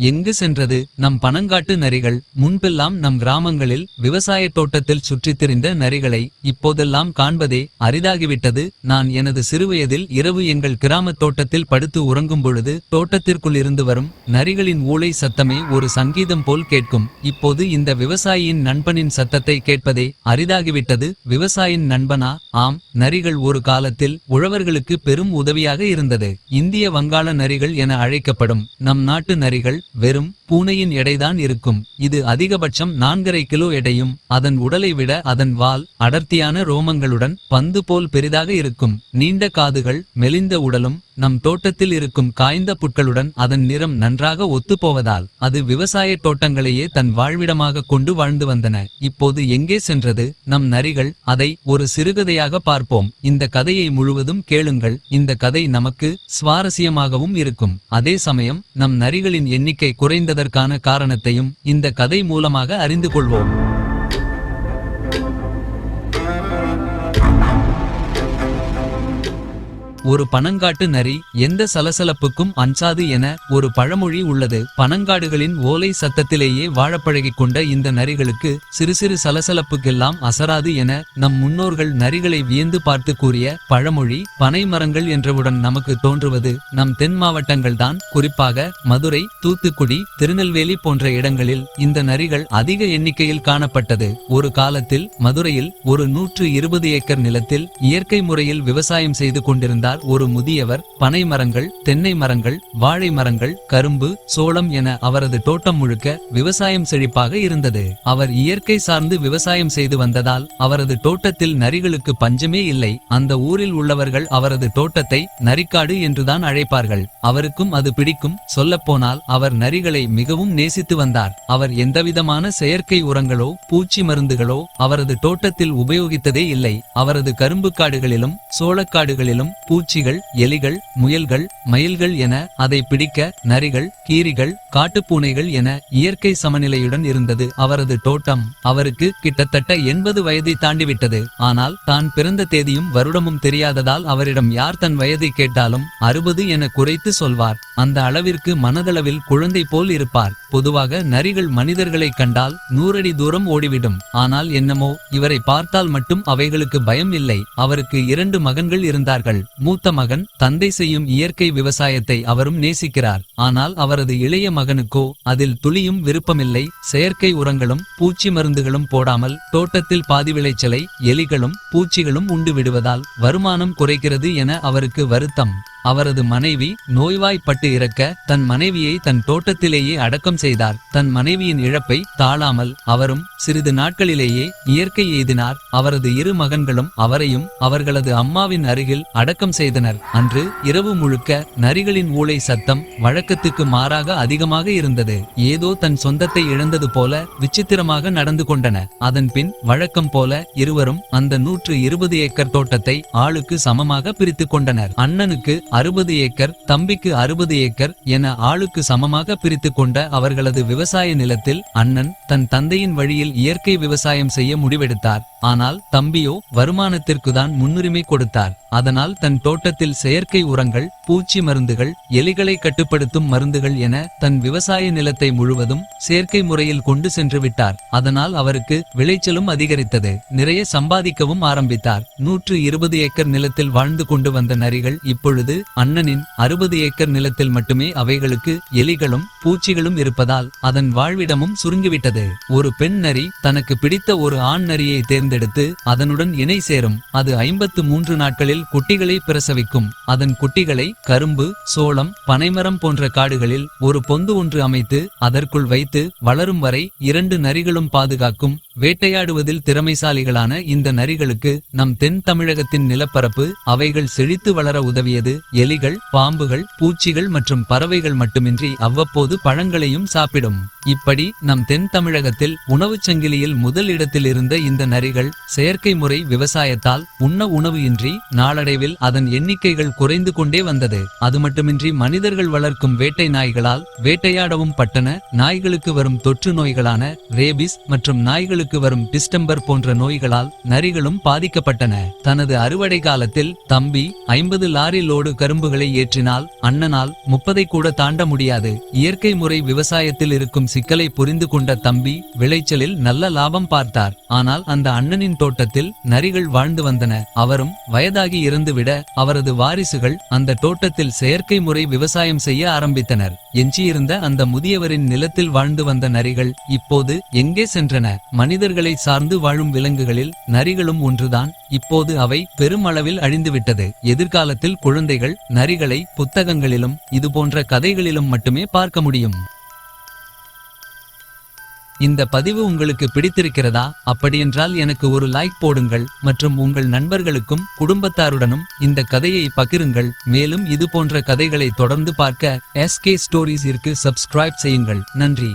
எங்கு சென்றது? நம் பனங்காட்டு நரிகள் முன்பெல்லாம் நம் கிராமங்களில் விவசாய தோட்டத்தில் சுற்றித் திரிந்த நரிகளை இப்போதெல்லாம் காண்பதே அரிதாகிவிட்டது. நான் எனது சிறுவயதில் இரவு எங்கள் கிராமத் தோட்டத்தில் படுத்து உறங்கும் பொழுது தோட்டத்திற்குள் இருந்து வரும் நரிகளின் ஊளை சத்தமே ஒரு சங்கீதம் போல் கேட்கும். இப்போது இந்த விவசாயியின் நண்பனின் சத்தத்தை கேட்பதே அரிதாகிவிட்டது. விவசாயின் நண்பனா? ஆம் நரிகள் ஒரு காலத்தில் உழவர்களுக்கு பெரும் உதவியாக இருந்தது. இந்திய வங்காள நரிகள் என அழைக்கப்படும் நம் நாட்டு நரிகள் வெறும் பூனையின் எடைதான் இருக்கும். இது அதிகபட்சம் நான்கரை கிலோ எடையும் அதன் உடலை விட அதன் வால் அடர்த்தியான ரோமங்களுடன் பந்து போல் பெரிதாக இருக்கும். நீண்ட காதுகள் மெலிந்த உடலும் நம் தோட்டத்தில் இருக்கும் காய்ந்த புட்களுடன் அதன் நிறம் நன்றாக ஒத்துப்போவதால் அது விவசாய தோட்டங்களையே தன் வாழ்விடமாக கொண்டு வாழ்ந்து வந்தன. இப்போது எங்கே சென்றது? நம் நரிகள் அதை ஒரு சிறுகதையாக பார்ப்போம். இந்த கதையை முழுவதும் கேளுங்கள். இந்த கதை நமக்கு சுவாரஸ்யமாகவும் இருக்கும். அதே சமயம் நம் நரிகளின் எண்ணிக்கை குறைந்ததற்கான காரணத்தையும் இந்த கதை மூலமாக அறிந்து கொள்வோம். ஒரு பனங்காட்டு நரி எந்த சலசலப்புக்கும் அஞ்சாது என ஒரு பழமொழி உள்ளது. பனங்காடுகளின் ஓலை சத்தத்திலேயே வாழப்பழகிக் கொண்ட இந்த நரிகளுக்கு சிறு சிறு சலசலப்புக்கெல்லாம் அசராது என நம் முன்னோர்கள் நரிகளை வியந்து பார்த்து கூறிய பழமொழி பனை மரங்கள் என்றவுடன் நமக்கு தோன்றுவது நம் தென் மாவட்டங்கள்தான். குறிப்பாக மதுரை தூத்துக்குடி திருநெல்வேலி போன்ற இடங்களில் இந்த நரிகள் அதிக எண்ணிக்கையில் காணப்பட்டது. ஒரு காலத்தில் மதுரையில் ஒரு நூற்று இருபது ஏக்கர் நிலத்தில் இயற்கை முறையில் விவசாயம் செய்து கொண்டிருந்தார். ஒரு முதியவர் பனை மரங்கள் தென்னை மரங்கள் வாழை மரங்கள் கரும்பு சோளம் என அவரது தோட்டம் முழுக்க விவசாயம் செழிப்பாக இருந்தது. அவர் இயற்கை சார்ந்து விவசாயம் செய்து வந்ததால் அவரது தோட்டத்தில் நரிகளுக்கு பஞ்சமே இல்லை. அந்த ஊரில் உள்ளவர்கள் அவரது தோட்டத்தை நரிக்காடு என்றுதான் அழைப்பார்கள். அவருக்கும் அது பிடிக்கும். சொல்லப்போனால் அவர் நரிகளை மிகவும் நேசித்து வந்தார். அவர் எந்தவிதமான செயற்கை உரங்களோ பூச்சி மருந்துகளோ அவரது தோட்டத்தில் உபயோகித்ததே இல்லை. அவரது கரும்பு காடுகளிலும் சோளக்காடுகளிலும் பூ பூச்சிகள் எலிகள் முயல்கள் மயில்கள் என அதை பிடிக்க நரிகள் கீரிகள் காட்டுப்பூனைகள் என இயற்கை சமநிலையுடன் இருந்தது அவரது தோட்டம். அவருக்கு கிட்டத்தட்ட எண்பது வயதை தாண்டிவிட்டது. ஆனால் தான் பிறந்த தேதியும் வருடமும் தெரியாததால் அவரிடம் யார் தன் வயதை கேட்டாலும் அறுபது என குறைத்து சொல்வார். அந்த அளவிற்கு மனதளவில் குழந்தை போல் இருப்பார். பொதுவாக நரிகள் மனிதர்களை கண்டால் நூறடி தூரம் ஓடிவிடும். ஆனால் என்னமோ இவரை பார்த்தால் மட்டும் அவைகளுக்கு பயம் இல்லை. அவருக்கு இரண்டு மகன்கள் இருந்தார்கள். மூத்த மகன் தந்தை செய்யும் இயற்கை விவசாயத்தை அவரும் நேசிக்கிறார். ஆனால் அவரது இளைய மகனுக்கோ அதில் துளியும் விருப்பமில்லை. செயற்கை உரங்களும் பூச்சி மருந்துகளும் போடாமல் தோட்டத்தில் பாதி விளைச்சலை எலிகளும் பூச்சிகளும் உண்டு விடுவதால் வருமானம் குறைக்கிறது என அவருக்கு வருத்தம். அவரது மனைவி நோய்வாய்ப்பட்டு இறக்க தன் மனைவியை தன் தோட்டத்திலேயே அடக்கம் செய்தார். தன் மனைவியின் இழப்பை தாழாமல் அவரும் சிறிது நாட்களிலேயே இயற்கை எய்தினார். அவரது இரு மகன்களும் அவரையும் அவர்களது அம்மாவின் அருகில் அடக்கம் செய்தனர். அன்று இரவு முழுக்க நரிகளின் ஊளை சத்தம் வழக்கத்துக்கு மாறாக அதிகமாக இருந்தது. ஏதோ தன் சொந்தத்தை இழந்தது போல விசித்திரமாக நடந்து கொண்டன. அதன் பின் வழக்கம் போல இருவரும் அந்த நூற்று இருபது ஏக்கர் தோட்டத்தை ஆளுக்கு சமமாக பிரித்து கொண்டனர். அண்ணனுக்கு அறுபது ஏக்கர் தம்பிக்கு அறுபது ஏக்கர் என ஆளுக்கு சமமாக பிரித்து கொண்ட அவர்களது விவசாய நிலத்தில் அண்ணன் தன் தந்தையின் வழியில் இயற்கை விவசாயம் செய்ய முடிவெடுத்தார். ஆனால் தம்பியோ வருமானத்திற்கு தான் முன்னுரிமை கொடுத்தார். அதனால் தன் தோட்டத்தில் செயற்கை உரங்கள் பூச்சி மருந்துகள் எலிகளை கட்டுப்படுத்தும் மருந்துகள் என தன் விவசாய நிலத்தை முழுவதும் செயற்கை முறையில் கொண்டு சென்று விட்டார். அதனால் அவருக்கு விளைச்சலும் அதிகரித்தது. நிறைய சம்பாதிக்கவும் ஆரம்பித்தார். நூற்று இருபது ஏக்கர் நிலத்தில் வாழ்ந்து கொண்டு வந்த நரிகள் இப்பொழுது அண்ணனின் அறுபது ஏக்கர் நிலத்தில் மட்டுமே அவைகளுக்கு எலிகளும் பூச்சிகளும் இருப்பதால் அதன் வாழ்விடமும் சுருங்கிவிட்டது. ஒரு பெண் நரி தனக்கு பிடித்த ஒரு ஆண் நரியை தேர்ந்தெடுத்து அதனுடன் இணை சேரும். அது ஐம்பத்து மூன்று நாட்களில் குட்டிகளை பிரசவிக்கும். அதன் குட்டிகளை கரும்பு சோளம் பனைமரம் போன்ற காடுகளில் ஒரு பொந்து ஒன்று அமைத்து அதற்குள் வைத்து வளரும் வரை இரண்டு நரிகளும் பாதுகாக்கும். வேட்டையாடுவதில் திறமைசாலிகளான இந்த நரிகளுக்கு நம் தென் தமிழகத்தின் நிலப்பரப்பு அவைகள் செழித்து வளர உதவியது. எலிகள் பாம்புகள் பூச்சிகள் மற்றும் பறவைகள் மட்டுமின்றி அவ்வப்போது பழங்களையும் சாப்பிடும். இப்படி நம் தென் தமிழகத்தில் உணவுச் சங்கிலியில் முதல் இடத்தில் இருந்த இந்த நரிகள் செயற்கை முறை விவசாயத்தால் உண்ண உணவு இன்றி நாளடைவில் அதன் எண்ணிக்கைகள் குறைந்து கொண்டே வந்தது. அது மட்டுமின்றி மனிதர்கள் வளர்க்கும் வேட்டை நாய்களால் வேட்டையாடவும் பட்டன. நாய்களுக்கு வரும் தொற்று நோய்களான ரேபிஸ் மற்றும் நாய்களுக்கு வரும் டிஸ்டம்பர் போன்ற நோய்களால் நரிகளும் பாதிக்கப்பட்டன. தனது அறுவடை காலத்தில் தம்பி ஐம்பது லாரி லோடு கரும்புகளை ஏற்றினால் அண்ணனால் முப்பதை கூட தாண்ட முடியாது. இயற்கை முறை விவசாயத்தில் இருக்கும் சிக்கலை புரிந்து கொண்ட தம்பி விளைச்சலில் நல்ல லாபம் பார்த்தார். ஆனால் அந்த அண்ணனின் தோட்டத்தில் நரிகள் வாழ்ந்து வந்தன. அவரும் வயதாகி இருந்துவிட அவரது வாரிசுகள் அந்த தோட்டத்தில் செயற்கை முறை விவசாயம் செய்ய ஆரம்பித்தனர். எஞ்சியிருந்த அந்த முதியவரின் நிலத்தில் வாழ்ந்து வந்த நரிகள் இப்போது எங்கே சென்றன? மனிதர்களை சார்ந்து வாழும் விலங்குகளில் நரிகளும் ஒன்றுதான். இப்போது அவை பெருமளவில் அழிந்துவிட்டது. எதிர்காலத்தில் குழந்தைகள் நரிகளை புத்தகங்களிலும் இதுபோன்ற கதைகளிலும் மட்டுமே பார்க்க முடியும். இந்த பதிவு உங்களுக்கு பிடித்திருக்கிறதா? அப்படியென்றால் எனக்கு ஒரு லைக் போடுங்கள் மற்றும் உங்கள் நண்பர்களுக்கும் குடும்பத்தாருடனும் இந்த கதையை பகிருங்கள். மேலும் இது போன்ற கதைகளை தொடர்ந்து பார்க்க எஸ்கே ஸ்டோரிஸிற்கு சப்ஸ்கிரைப் செய்யுங்கள். நன்றி.